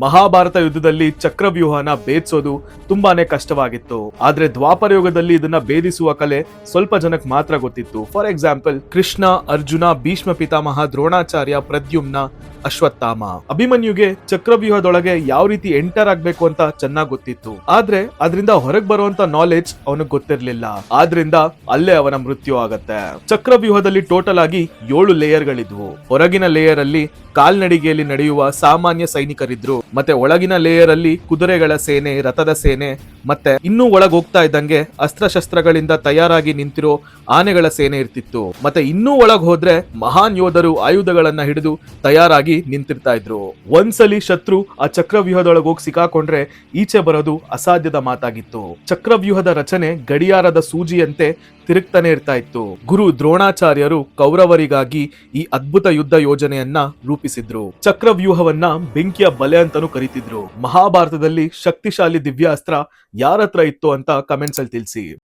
ಮಹಾಭಾರತ ಯುದ್ಧದಲ್ಲಿ ಚಕ್ರವ್ಯೂಹನ ಭೇದಿಸೋದು ತುಂಬಾನೇ ಕಷ್ಟವಾಗಿತ್ತು. ಆದ್ರೆ ದ್ವಾಪರ ಯುಗದಲ್ಲಿ ಇದನ್ನ ಭೇದಿಸುವ ಕಲೆ ಸ್ವಲ್ಪ ಜನಕ್ಕೆ ಮಾತ್ರ ಗೊತ್ತಿತ್ತು. For example Krishna, Arjuna, Bhishma Pitamaha, Dronacharya, Pradyumna Ashwatthama. ಅಭಿಮನ್ಯುಗೆ ಚಕ್ರವ್ಯೂಹದೊಳಗೆ ಯಾವ ರೀತಿ ಎಂಟರ್ ಆಗ್ಬೇಕು ಅಂತ ಚೆನ್ನಾಗ್ ಗೊತ್ತಿತ್ತು. ಆದ್ರೆ ಅದರಿಂದ ಹೊರಗ್ ಬರುವಂತ ನಾಲೆಜ್ ಅವನಿಗೆ ಗೊತ್ತಿರ್ಲಿಲ್ಲ. ಆದ್ರಿಂದ ಅಲ್ಲೇ ಅವನ ಮೃತ್ಯು ಆಗತ್ತೆ. ಚಕ್ರವ್ಯೂಹದಲ್ಲಿ ಟೋಟಲ್ ಆಗಿ ಏಳು ಲೇಯರ್ ಗಳಿದ್ವು. ಹೊರಗಿನ ಲೇಯರ್ ಅಲ್ಲಿ ಕಾಲ್ನಡಿಗೆಯಲ್ಲಿ ನಡೆಯುವ ಸಾಮಾನ್ಯ ಸೈನಿಕರಿದ್ರು. ಮತ್ತೆ ಒಳಗಿನ ಲೇಯರ್ ಅಲ್ಲಿ ಕುದುರೆಗಳ ಸೇನೆ, ರಥದ ಸೇನೆ ಮತ್ತೆ ಇನ್ನೂ ಒಳಗ್ ಹೋಗ್ತಾ ಇದ್ದಂಗೆ ಅಸ್ತ್ರಶಸ್ತ್ರಗಳಿಂದ ತಯಾರಾಗಿ ನಿಂತಿರೋ ಆನೆಗಳ ಸೇನೆ ಇರ್ತಿತ್ತು. ಮತ್ತೆ ಇನ್ನೂ ಒಳಗ್ ಹೋದ್ರೆ ಮಹಾನ್ ಯೋಧರು ಆಯುಧಗಳನ್ನ ಹಿಡಿದು ತಯಾರಾಗಿ ನಿಂತಿರ್ತಾ ಇದ್ರು. ಒಂದ್ಸಲಿ ಶತ್ರು ಆ ಚಕ್ರವ್ಯೂಹದೊಳಗೆ ಹೋಗಿ ಸಿಕ್ಕಾಕೊಂಡ್ರೆ ಈಚೆ ಬರೋದು ಅಸಾಧ್ಯದ ಮಾತಾಗಿತ್ತು. ಚಕ್ರವ್ಯೂಹದ ರಚನೆ ಗಡಿಯಾರದ ಸೂಜಿಯಂತೆ ತಿರುಗ್ತಾನೆ ಇರ್ತಾ ಇತ್ತು. ಗುರು ದ್ರೋಣಾಚಾರ್ಯರು ಕೌರವರಿಗಾಗಿ ಈ ಅದ್ಭುತ ಯುದ್ಧ ಯೋಜನೆಯನ್ನ ರೂಪಿಸಿದ್ರು. ಚಕ್ರವ್ಯೂಹವನ್ನ ಬೆಂಕಿಯ ಬಲೆ ಅಂತಾನೂ ಕರಿತಿದ್ರು. ಮಹಾಭಾರತದಲ್ಲಿ ಶಕ್ತಿಶಾಲಿ ದಿವ್ಯಾಸ್ತ್ರ ಯಾರತ್ರ ಇತ್ತು ಅಂತ ಕಮೆಂಟ್ಸ್ ಅಲ್ಲಿ ತಿಳಿಸಿ.